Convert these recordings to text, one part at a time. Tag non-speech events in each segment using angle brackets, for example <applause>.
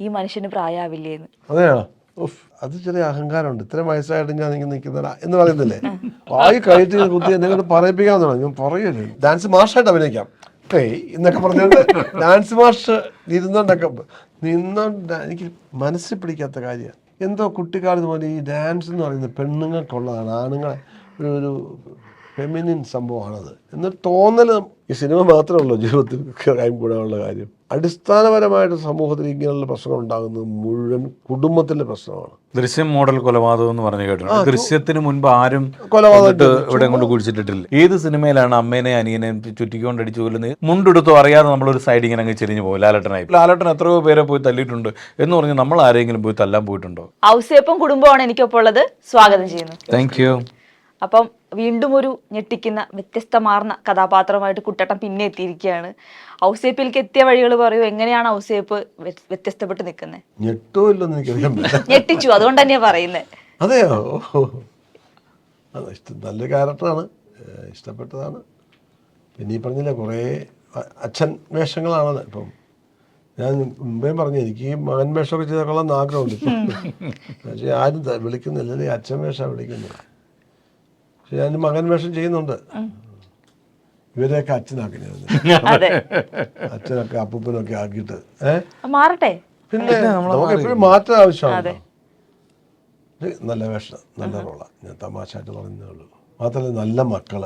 ഈ മനുഷ്യന് പ്രായാവില്ലേന്ന്. അത് ചെറിയ അഹങ്കാരമുണ്ട്. ഇത്രയും വയസ്സായിട്ട് ഞാൻ ഇങ്ങനെ നിൽക്കുന്ന എന്ന് പറയുന്നില്ലേ? വായി കയറ്റി കുത്തി എന്നെ പറയിപ്പിക്കാൻ തുടങ്ങി. ഞാൻ പറയല്ലേ ഡാൻസ് മാഷായിട്ട് അഭിനയിക്കാം. ഏയ് എന്നൊക്കെ പറഞ്ഞുകൊണ്ട് ഡാൻസ് മാഷ് ഇരുന്നോണ്ടൊക്കെ നിന്നോണ്ട് എനിക്ക് മനസ്സിൽ പിടിക്കാത്ത കാര്യമാണ് എന്തോ കുട്ടിക്കാലത്ത് പോലെ ഈ ഡാൻസ് എന്ന് പറയുന്നത് പെണ്ണുങ്ങൾക്കുള്ളതാണ്. ആണുങ്ങളെ ഒരു ഒരു ഫെമിനിൻ സംഭവമാണത്. എന്നൊരു തോന്നൽ ഈ സിനിമ മാത്രമേ ഉള്ളൂ ജീവിതത്തിൽ കാര്യം കൂടാനുള്ള കാര്യം. അടിസ്ഥാനപരമായിട്ട് സമൂഹത്തിൽ ഇങ്ങനെയുള്ള പ്രശ്നങ്ങൾ ഉണ്ടാകുന്നത് മുഴുവൻ കുടുംബത്തിന്റെ പ്രശ്നമാണ്. ദൃശ്യം മോഡൽ കൊലപാതകം എന്ന് പറഞ്ഞു കേട്ടിട്ടുണ്ട്. ദൃശ്യത്തിന് മുൻപ് ആരും കൊലപാതകം ഇവിടെ കൊണ്ട് കുഴിച്ചിട്ടിട്ടില്ല. ഏത് സിനിമയിലാണ് അമ്മേനെ അനിയനെ ചുറ്റിക്കൊണ്ട് അടിച്ചു കൊല്ലുന്നത്? മുണ്ടെടുത്തോ അറിയാതെ നമ്മളൊരു സൈഡ് ഇങ്ങനെ അങ്ങ് ചെരിഞ്ഞു പോകും. ലാലട്ടനായി. ലാലട്ടൻ എത്രയോ പേരെ പോയി തല്ലിയിട്ടുണ്ട്. എന്ന് പറഞ്ഞ് നമ്മൾ ആരെങ്കിലും പോയി തല്ലാൻ പോയിട്ടുണ്ടോ? ഔസേപ്പും കുടുംബമാണ് എനിക്കൊപ്പം ഉള്ളത്. സ്വാഗതം ചെയ്യുന്നു. താങ്ക് യു അപ്പം വീണ്ടും ഒരു ഞെട്ടിക്കുന്ന വ്യത്യസ്തമാർന്ന കഥാപാത്രമായിട്ട് കുട്ടേട്ടൻ പിന്നെ എത്തിയിരിക്കുകയാണ്. ഔസേപ്പിലേക്ക് എത്തിയ വഴികൾ പറയൂ എങ്ങനെയാണ് ഔസേപ്പ് വ്യ- വ്യത്യസ്തപ്പെട്ട് നിൽക്കുന്നത് ഞെട്ടോ ഇല്ലെന്ന് എനിക്കറിയാൻ പറ്റില്ല ഞെട്ടിച്ചു അതുകൊണ്ട് തന്നെയാ പറയുന്നത് അതെയോ. നല്ല ക്യാരക്ടറാണ് ഇഷ്ടപ്പെട്ടതാണ്. പിന്നെ ഈ പറഞ്ഞില്ല കുറേ അച്ഛൻ വേഷങ്ങളാണ് ഇപ്പം ഞാൻ മുമ്പേ പറഞ്ഞു എനിക്ക് മകൻ വേഷമൊക്കെ ചെയ്ത കൊള്ളാൻ ആഗ്രഹമുണ്ട് പക്ഷേ ആരും വിളിക്കുന്നില്ല അച്ഛൻ വേഷമാണ് വിളിക്കുന്നത്. പക്ഷെ ഞാൻ മകൻ വേഷം ചെയ്യുന്നുണ്ട്. ഇവരെയൊക്കെ അച്ഛനാക്കി ഞാൻ <laughs> അതെ. അച്ഛനൊക്കെ അപ്പൂപ്പനൊക്കെ ആക്കിയിട്ട്. ഏഹ് മാറട്ടെ. പിന്നെ നമുക്ക് എപ്പോഴും മാറ്റം ആവശ്യമാണ്. നല്ല വേഷം നല്ല റോളാണ് ഞാൻ തമാശയായിട്ട് പറഞ്ഞേ ഉള്ളൂ. മാത്രമല്ല നല്ല മക്കൾ.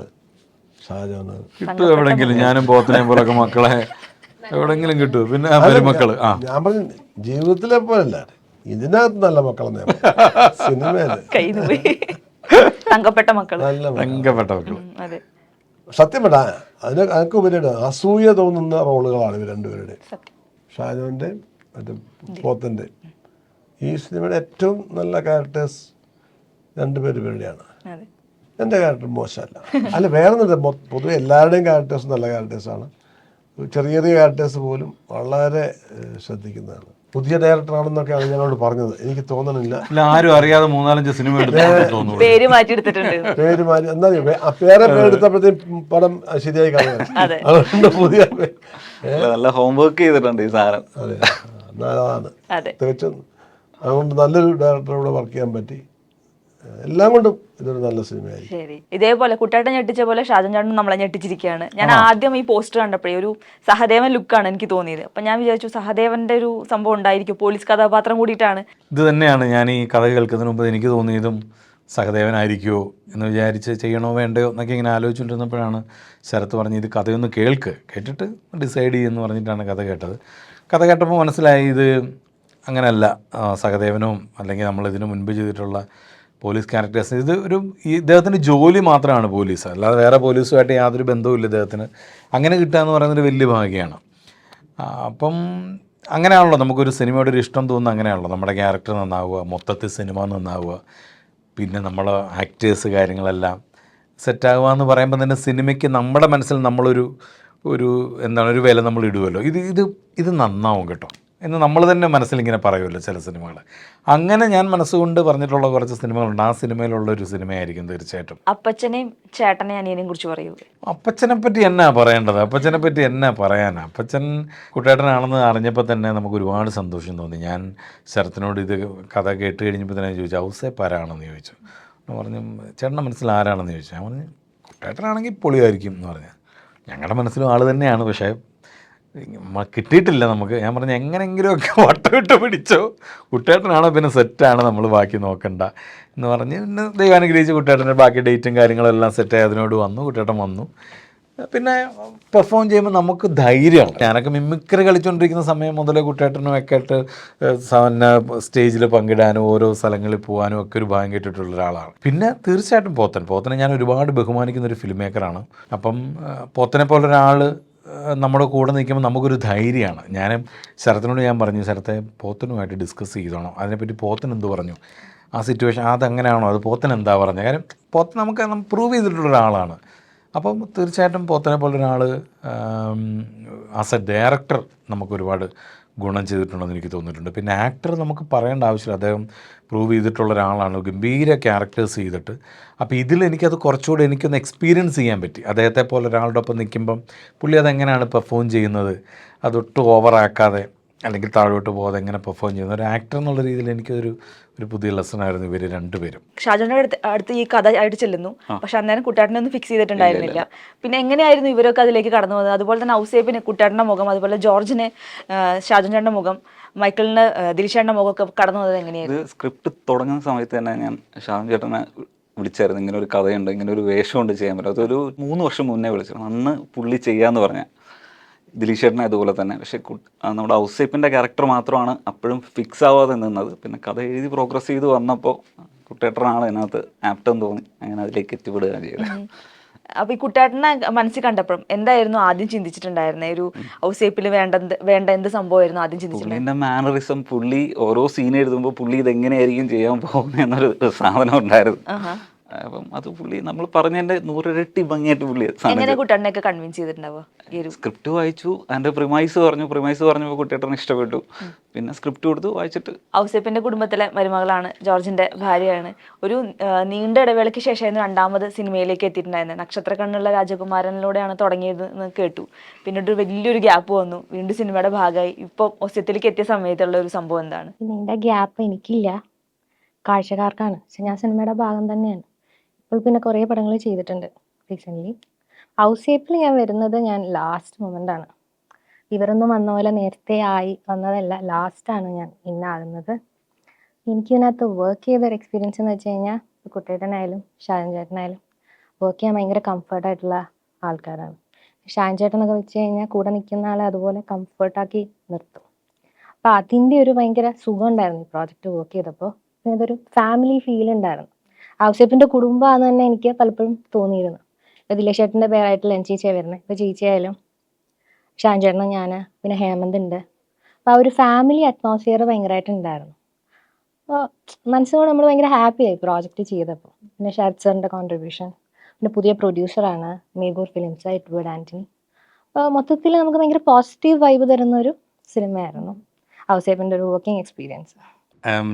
ഷാജാണ് കിട്ടും എവിടെങ്കിലും. ഞാനും പോത്തനെയും പോലൊക്കെ മക്കളെ എവിടെങ്കിലും കിട്ടും. പിന്നെ ആ. മക്കൾ ഞാൻ പറഞ്ഞു ജീവിതത്തിലെ പോലല്ല ഇതിനകത്ത് നല്ല മക്കളെന്ന് <laughs> സിനിമയിൽ. തങ്കപ്പെട്ട മക്കൾ. തങ്കപ്പെട്ട മക്കൾ മക്കൾ അതെ. സത്യം പെടാ അതിന് അതൊക്കെ ഉപരിയുടെ അസൂയ തോന്നുന്ന റോളുകളാണ് ഇവർ രണ്ടുപേരുടെ. ഷാജോന്റെ മറ്റേ പോത്തന്റെ ഈ സിനിമയുടെ ഏറ്റവും നല്ല ക്യാരക്ടേഴ്സ് രണ്ടുപേരും ഇവരുടെയാണ്. അതെ. എന്റെ ക്യാരക്ടർ മോശമല്ല. അല്ല വേറെ ഒന്നുമില്ല പൊതുവെ എല്ലാവരുടെയും ക്യാരക്ടേഴ്സ് നല്ല ക്യാരക്ടേഴ്സാണ് ചെറിയ ചെറിയ ക്യാരക്ടേഴ്സ് പോലും വളരെ ശ്രദ്ധിക്കുന്നതാണ്. പുതിയ ഡയറക്ടറാണെന്നൊക്കെയാണ് ഞങ്ങളോട് പറഞ്ഞത്. എനിക്ക് തോന്നണില്ല. ഇല്ല ആരും അറിയാതെ മൂന്നാലഞ്ച് സിനിമ പേര് മാറ്റി എടുത്തിട്ടുണ്ട് പേര് മാറ്റി എന്താ പേരെ പേരെടുത്തപ്പോഴത്തേക്കും പടം ശരിയായി കാണുക. അതുകൊണ്ട് പുതിയ നല്ല ഹോംവർക്ക് ചെയ്തിട്ടുണ്ട് ഈ സാധനം. അതാണ്. അതെ. തികച്ചും അതുകൊണ്ട് നല്ലൊരു ഡയറക്ടറോട് വർക്ക് ചെയ്യാൻ പറ്റി. എല്ലാം കൊണ്ടും ഇതൊരു നല്ല സിനിമയായി ശരി. ഇതേപോലെ കുട്ടേട്ടൻ ഞെട്ടിച്ച പോലെ ഷാജൻ ചാണ്ടും നമ്മളെ ഞെട്ടിച്ചിരിക്കുകയാണ്. ഞാൻ ആദ്യം ഈ പോസ്റ്റർ കണ്ടപ്പോഴേ ഒരു സഹദേവൻ ലുക്കാണ് എനിക്ക് തോന്നിയത്. അപ്പൊ ഞാൻ വിചാരിച്ചു സഹദേവന്റെ ഒരു സംഭവം ഉണ്ടായിരിക്കും. പോലീസ് കഥാപാത്രം കൂടിയിട്ടാണ്. ഇത് തന്നെയാണ് ഞാൻ ഈ കഥ കേൾക്കുന്നതിന് മുമ്പ് എനിക്ക് തോന്നിയതും സഹദേവനായിരിക്കുമോ എന്ന് വിചാരിച്ച് ചെയ്യണോ വേണ്ടയോ എന്നൊക്കെ ഇങ്ങനെ ആലോചിച്ചുകൊണ്ടിരുന്നപ്പോഴാണ് ശരത്ത് പറഞ്ഞ് ഇത് കഥയൊന്ന് കേൾക്ക്. കേട്ടിട്ട് ഡിസൈഡ് ചെയ്യുമെന്ന് പറഞ്ഞിട്ടാണ് കഥ കേട്ടത്. കഥ കേട്ടപ്പോൾ മനസ്സിലായി ഇത് അങ്ങനെയല്ല സഹദേവനും അല്ലെങ്കിൽ നമ്മൾ ഇതിനു മുൻപ് ചെയ്തിട്ടുള്ള പോലീസ് ക്യാരക്ടേഴ്സ് ഇത് ഒരു ഇദ്ദേഹത്തിന്റെ ജോലി മാത്രമാണ് പോലീസ്. അല്ലാതെ വേറെ പോലീസുമായിട്ട് യാതൊരു ബന്ധവുമില്ല ഇദ്ദേഹത്തിന്. അങ്ങനെ കിട്ടുക എന്ന് പറയുന്നൊരു വലിയ ഭാഗ്യമാണ്. അപ്പം അങ്ങനെയാണല്ലോ. നമുക്കൊരു സിനിമയോട് ഒരു ഇഷ്ടം തോന്നുന്നത് അങ്ങനെയാണല്ലോ. നമ്മുടെ ക്യാരക്ടർ നന്നാവുക മൊത്തത്തിൽ സിനിമ നന്നാവുക പിന്നെ നമ്മൾ ആക്ടേഴ്സ് കാര്യങ്ങളെല്ലാം സെറ്റാകുക എന്ന് പറയുമ്പോൾ തന്നെ സിനിമയ്ക്ക് നമ്മുടെ മനസ്സിൽ നമ്മളൊരു ഒരു എന്താണ് ഒരു വില നമ്മൾ ഇടുമല്ലോ ഇത് ഇത് ഇത് നന്നാവും കേട്ടോ. എന്ന് നമ്മൾ തന്നെ മനസ്സിലിങ്ങനെ പറയുമല്ലോ ചില സിനിമകൾ. അങ്ങനെ ഞാൻ മനസ്സുകൊണ്ട് പറഞ്ഞിട്ടുള്ള കുറച്ച് സിനിമകളുണ്ട്. ആ സിനിമയിലുള്ള ഒരു സിനിമയായിരിക്കും തീർച്ചയായിട്ടും. അപ്പച്ചനെയും ചേട്ടനെയും അനിയനെയും കുറിച്ച് പറയൂ. അപ്പച്ചനെ പറ്റി എന്നാ പറയേണ്ടത്? അപ്പച്ചനെ പറ്റി എന്നാ പറയാനാ? അപ്പച്ചൻ കുട്ടേട്ടനാണെന്ന് അറിഞ്ഞപ്പോൾ തന്നെ നമുക്ക് ഒരുപാട് സന്തോഷം തോന്നി. ഞാൻ ശരത്തിനോട് ഇത് കഥ കേട്ട് കഴിഞ്ഞപ്പോൾ തന്നെ ചോദിച്ചു ഔസേപ്പ് ആരാണെന്ന് ചോദിച്ചു. പറഞ്ഞു ചേട്ടന്റെ മനസ്സിൽ ആരാണെന്ന് ചോദിച്ചു? ഞാൻ പറഞ്ഞു കുട്ടേട്ടനാണെങ്കിൽ പൊളിയായിരിക്കും എന്ന് പറഞ്ഞു. ഞങ്ങളുടെ മനസ്സിലും ആൾ തന്നെയാണ്. പക്ഷേ കിട്ടിയിട്ടില്ല നമുക്ക്. ഞാൻ പറഞ്ഞു എങ്ങനെയെങ്കിലുമൊക്കെ <laughs> വട്ടമിട്ട് പിടിച്ചോ. കുട്ടേട്ടനാണോ പിന്നെ സെറ്റാണ് നമ്മൾ ബാക്കി നോക്കണ്ട എന്ന് പറഞ്ഞ് പിന്നെ ദൈവം അനുഗ്രഹിച്ച് കുട്ടേട്ടന്റെ ബാക്കി ഡേറ്റും കാര്യങ്ങളും എല്ലാം സെറ്റായി അതിനോട് വന്നു. കുട്ടേട്ടൻ വന്നു. പിന്നെ പെർഫോം ചെയ്യുമ്പോൾ നമുക്ക് ധൈര്യമാണ് ഞാനൊക്കെ മിമിക്രി കളിച്ചുകൊണ്ടിരിക്കുന്ന സമയം മുതലേ കുട്ടേട്ടനും ഒക്കെ ആയിട്ട് സാധാരണ സ്റ്റേജിൽ പങ്കിടാനും ഓരോ സ്ഥലങ്ങളിൽ പോകാനും ഒക്കെ ഒരു ഭാഗ്യം കിട്ടിയിട്ടുള്ള ഒരാളാണ്. പിന്നെ തീർച്ചയായിട്ടും പോത്തൻ. പോത്തനെ ഞാൻ ഒരുപാട് ബഹുമാനിക്കുന്ന ഒരു ഫിലിം മേക്കറാണ് അപ്പം പോത്തനെ പോലെ ഒരാൾ നമ്മുടെ കൂടെ നിൽക്കുമ്പോൾ നമുക്കൊരു ധൈര്യമാണ്. ഞാൻ ശരത്തിനോട് ഞാൻ പറഞ്ഞു ശരത്തെ പോത്തനുമായിട്ട് ഡിസ്കസ് ചെയ്തോണം. അതിനെപ്പറ്റി പോത്തൻ എന്ത് പറഞ്ഞു? ആ സിറ്റുവേഷൻ അതങ്ങനെയാണോ? അത് പോത്തൻ എന്താ പറഞ്ഞത്? കാര്യം പോത്തൻ നമുക്ക് പ്രൂവ് ചെയ്തിട്ടുള്ള ഒരാളാണ്. അപ്പം തീർച്ചയായിട്ടും പോത്തനെ പോലെ ആസ് എ ഡയറക്ടർ നമുക്ക് ഒരുപാട് ഗുണം ചെയ്തിട്ടുണ്ടെന്ന് എനിക്ക് തോന്നിയിട്ടുണ്ട്. പിന്നെ ആക്ടർ നമുക്ക് പറയേണ്ട ആവശ്യമില്ല. അദ്ദേഹം പ്രൂവ് ചെയ്തിട്ടുള്ള ഒരാളാണ്. ഗംഭീര ക്യാരക്ടേഴ്സ് ചെയ്തിട്ട്. അപ്പോൾ ഇതിൽ എനിക്കത് കുറച്ചുകൂടി എനിക്കൊന്ന് എക്സ്പീരിയൻസ് ചെയ്യാൻ പറ്റി. അദ്ദേഹത്തെ പോലെ ഒരാളുടെ ഒപ്പം നിൽക്കുമ്പം പുള്ളി അതെങ്ങനെയാണ് പെർഫോം ചെയ്യുന്നത്? അതൊട്ടും ഓവറാക്കാതെ അല്ലെങ്കിൽ താഴോട്ട് പോകാതെ എങ്ങനെ പെർഫോം ചെയ്യുന്ന. ഒരു ആക്ടർ എന്നുള്ള രീതിയിൽ എനിക്കൊരു ഒരു പുതിയ ലെസൺ ആയിരുന്നു ഇവർ രണ്ടുപേരും. ഷാജോന്റെ അടുത്ത് അടുത്ത് ഈ കഥ ആയിട്ട് ചെല്ലുന്നു. പക്ഷെ അന്നേരം കുട്ടാട്ടിനെ ഒന്നും ഫിക്സ് ചെയ്തിട്ടുണ്ടായിരുന്നില്ല. പിന്നെ എങ്ങനെയായിരുന്നു ഇവരൊക്കെ അതിലേക്ക് കടന്നു പോകുന്നത്? അതുപോലെ തന്നെ ഔസേപ്പിന് കുട്ടാട്ടിന്റെ മുഖം അതുപോലെ ജോർജിന് ഷാജോൻ ചേട്ടന്റെ മുഖം മൈക്കിളിന് ദിലിഷേട്ടന്റെ മുഖം ഒക്കെ കടന്നു പോകുന്നത് എങ്ങനെയായിരുന്നു? ഇത് സ്ക്രിപ്റ്റ് തുടങ്ങുന്ന സമയത്ത് തന്നെ ഞാൻ ഷാൻ ചേട്ടനെ വിളിച്ചായിരുന്നു. ഇങ്ങനെ ഒരു കഥയുണ്ട് ഇങ്ങനെ ഒരു വേഷമുണ്ട് ചെയ്യാൻ പറ്റും. അതൊരു മൂന്ന് വർഷം മുന്നേ വിളിച്ചിരുന്നു അന്ന് പുള്ളി ചെയ്യാന്ന് പറഞ്ഞ. ദിലീഷ് ചേട്ടനെ അതുപോലെ തന്നെ. പക്ഷെ നമ്മുടെ ഔസേപ്പിന്റെ ക്യാരക്ടർ മാത്രമാണ് അപ്പോഴും ഫിക്സ് ആവാതെ നിന്നത്. പിന്നെ കഥ എഴുതി പ്രോഗ്രസ് ചെയ്ത് വന്നപ്പോൾ കുട്ടേട്ടനാണ് അതിനകത്ത് ആപ്റ്റം തോന്നി. അങ്ങനെ അതിലേക്ക് എത്തിപ്പെടുകയാണ് ചെയ്തത്. അപ്പൊ ഈ കുട്ടാട്ടിനെ മനസ്സിൽ കണ്ടപ്പോഴും എന്തായിരുന്നു ആദ്യം ചിന്തിച്ചിട്ടുണ്ടായിരുന്നത് ഒരു ഔസേപ്പിൽ വേണ്ട വേണ്ട എന്ത് സംഭവമായിരുന്നു ആദ്യം ചിന്തിച്ചിട്ടുണ്ടായിരുന്നത് മാനറിസം പുള്ളി ഓരോ സീൻ എഴുതുമ്പോൾ പുള്ളി ഇതെങ്ങനെയായിരിക്കും ചെയ്യാൻ പോകുന്നത് എന്നൊരു സാധനം ഉണ്ടായിരുന്നു. അപ്പം അത് പുള്ളി നമ്മൾ പറഞ്ഞതിന്റെ നൂറിരട്ടി ഭംഗിയായിട്ട് പുള്ളി എങ്ങനെ കൺവിൻസ് ചെയ്തിട്ടുണ്ടാവുക? സ്ക്രിപ്റ്റ് വായിച്ചു അതിന്റെ പ്രിമൈസ് പറഞ്ഞു. പ്രിമൈസ് പറഞ്ഞപ്പോൾ കുട്ടിയേട്ടന് ഇഷ്ടപ്പെട്ടു. പിന്നെ സ്ക്രിപ്റ്റ് കൊടുത്തു വായിച്ചിട്ട് ഔസേപ്പിന്റെ കുടുംബത്തിലെ മരുമകളാണ് ജോർജിന്റെ ഭാര്യയാണ്. ഒരു നീണ്ട ഇടവേളയ്ക്ക് ശേഷമായിരുന്നു രണ്ടാമത് സിനിമയിലേക്ക് എത്തിയിട്ടുണ്ടായിരുന്നത്. നക്ഷത്ര കണ്ണുള്ള രാജകുമാരനിലൂടെയാണ് തുടങ്ങിയത് എന്ന് കേട്ടു. പിന്നീട് ഒരു വലിയൊരു ഗ്യാപ്പ് വന്നു. വീണ്ടും സിനിമയുടെ ഭാഗമായി. ഇപ്പോൾ ഒസ്യത്തിലേക്ക് എത്തിയ സമയത്തുള്ള ഒരു സംഭവം എന്താണ്? നീണ്ട ഗ്യാപ്പ് എനിക്കില്ല. കാഴ്ചക്കാർക്കാണ്. പക്ഷെ ഞാൻ സിനിമയുടെ ഭാഗം തന്നെയാണ്. ഇപ്പോൾ പിന്നെ കുറേ പടങ്ങൾ ചെയ്തിട്ടുണ്ട് റീസെന്റ്ലി ഹൗസ് ഷേപ്പിൽ ഞാൻ വരുന്നത് ഞാൻ ലാസ്റ്റ് മൊമെന്റ് ആണ്. ഇവരൊന്നും വന്ന പോലെ നേരത്തെ ആയി വന്നതല്ല ലാസ്റ്റാണ് ഞാൻ ഇന്നാകുന്നത്. എനിക്കിതിനകത്ത് വർക്ക് ചെയ്തൊരു എക്സ്പീരിയൻസ് എന്ന് വെച്ച് കഴിഞ്ഞാൽ കുട്ടേട്ടനായാലും ഷാജൻ ചേട്ടനായാലും വർക്ക് ചെയ്യാൻ ഭയങ്കര കംഫർട്ടായിട്ടുള്ള ആൾക്കാരാണ്. ഷാജൻ ചേട്ടനൊക്കെ വെച്ച് കഴിഞ്ഞാൽ കൂടെ നിൽക്കുന്ന ആളെ അതുപോലെ കംഫർട്ടാക്കി നിർത്തും. അപ്പോൾ അതിന്റെ ഒരു ഭയങ്കര സുഖം ഉണ്ടായിരുന്നു ഈ പ്രോജക്റ്റ് വർക്ക് ചെയ്തപ്പോൾ. പിന്നെ ഇതൊരു ഫാമിലി ഫീൽ ഉണ്ടായിരുന്നു. ഔസേപ്പിന്റെ കുടുംബമാണെന്ന് തന്നെ എനിക്ക് പലപ്പോഴും തോന്നിയിരുന്നു. ഇപ്പോൾ ദിലേശേട്ടന്റെ പേരായിട്ടുള്ള എൻ ചേച്ചിയാണ് വരുന്നത് ഇപ്പൊ ചേച്ചിയായാലും ഷാൻചേട്ടനും ഞാൻ പിന്നെ ഹേമന്ത് ഉണ്ട് അപ്പോൾ ആ ഒരു ഫാമിലി അറ്റ്മോസ്ഫിയർ ഭയങ്കരമായിട്ട് ഉണ്ടായിരുന്നു അപ്പോൾ മനസ്സുകൊണ്ട് നമ്മൾ ഭയങ്കര ഹാപ്പിയായി പ്രോജക്റ്റ് ചെയ്തപ്പോൾ പിന്നെ ഷാദ് സാറിന്റെ കോൺട്രിബ്യൂഷൻ പിന്നെ പുതിയ പ്രൊഡ്യൂസറാണ് മേഗൂർ ഫിലിംസ് എഡ്വേർഡ് ആന്റണി അപ്പോൾ മൊത്തത്തിൽ നമുക്ക് ഭയങ്കര പോസിറ്റീവ് വൈബ് തരുന്ന ഒരു സിനിമയായിരുന്നു ഔസേപ്പിന്റെ ഒരു വർക്കിംഗ് എക്സ്പീരിയൻസ്